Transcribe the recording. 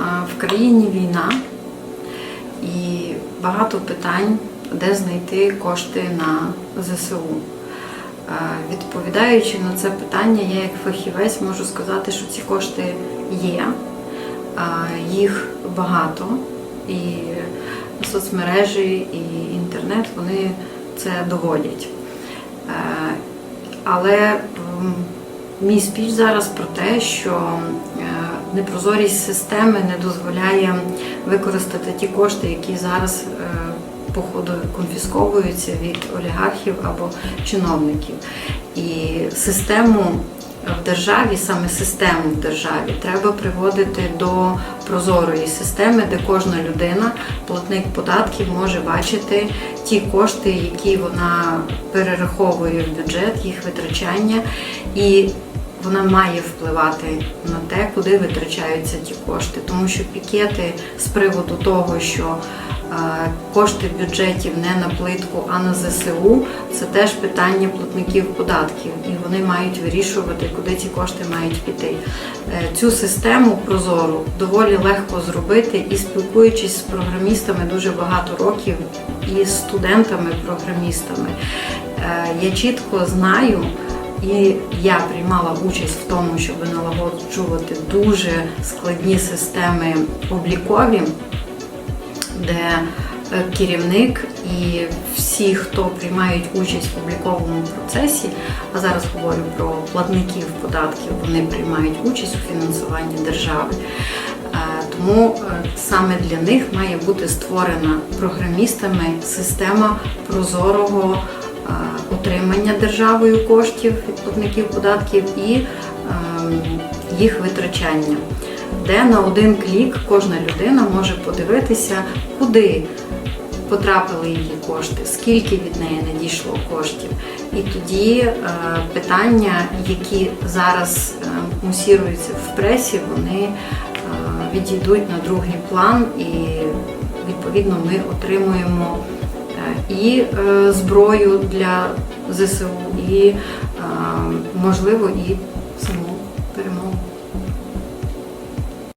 В країні війна і багато питань, де знайти кошти на ЗСУ. Е, Відповідаючи на це питання, я як фахівець можу сказати, що ці кошти є, е, їх багато, і соцмережі, і інтернет вони це доводять. Е, Але мій спіч зараз про те, що непрозорість системи не дозволяє використати ті кошти, які зараз е, походу конфісковуються від олігархів або чиновників. І систему в державі, саме систему в державі, треба приводити до прозорої системи, де кожна людина, платник податків, може бачити ті кошти, які вона перераховує в бюджет, їх витрачання, і вона має впливати на те, куди витрачаються ті кошти, тому що пікети з приводу того, що е, кошти бюджетів не на плитку, а на ЗСУ, це теж питання платників податків, і вони мають вирішувати, куди ці кошти мають піти. Е, Цю систему прозору доволі легко зробити і спілкуючись з програмістами дуже багато років і з студентами-програмістами, е, я чітко знаю. І я приймала участь в тому, щоб налагоджувати дуже складні системи облікові, де е, керівник і всі, хто приймають участь в обліковому процесі, а зараз говорю про платників податків, вони приймають участь у фінансуванні держави. Е, Тому е, саме для них має бути створена програмістами система прозорого отримання державою коштів від платників податків і ем, їх витрачання, де на один клік кожна людина може подивитися, куди потрапили її кошти, скільки від неї надійшло коштів. І тоді е, питання, які зараз е, мусіруються в пресі, вони е, відійдуть на другий план, і відповідно ми отримуємо е, і е, зброю для ЗСУ і можливо і самому